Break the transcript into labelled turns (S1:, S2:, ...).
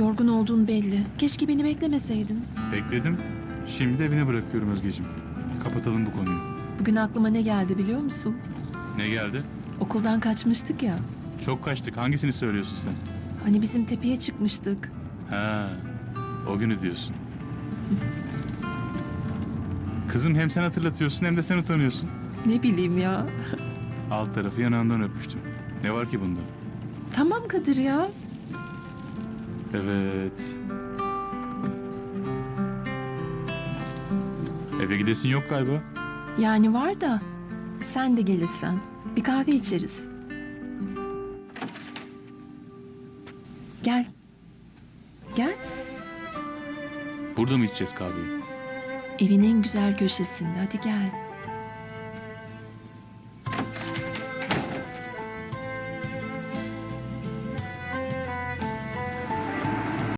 S1: Yorgun olduğun belli. Keşke beni beklemeseydin.
S2: Bekledim. Şimdi de evine bırakıyorum Özgeciğim. Kapatalım bu konuyu.
S1: Bugün aklıma ne geldi biliyor musun?
S2: Ne geldi?
S1: Okuldan kaçmıştık ya.
S2: Çok kaçtık. Hangisini söylüyorsun sen?
S1: Hani bizim tepeye çıkmıştık.
S2: Ha, o günü diyorsun. Kızım hem sen hatırlatıyorsun hem de sen utanıyorsun.
S1: Ne bileyim ya.
S2: Alt tarafı yanağından öpmüştüm. Ne var ki bunda?
S1: Tamam Kadir ya.
S2: Evet. Eve gidesin yok galiba.
S1: Yani var da sen de gelirsen bir kahve içeriz. Gel. Gel.
S2: Burada mı içeceğiz kahveyi?
S1: Evin en güzel köşesinde. Hadi gel.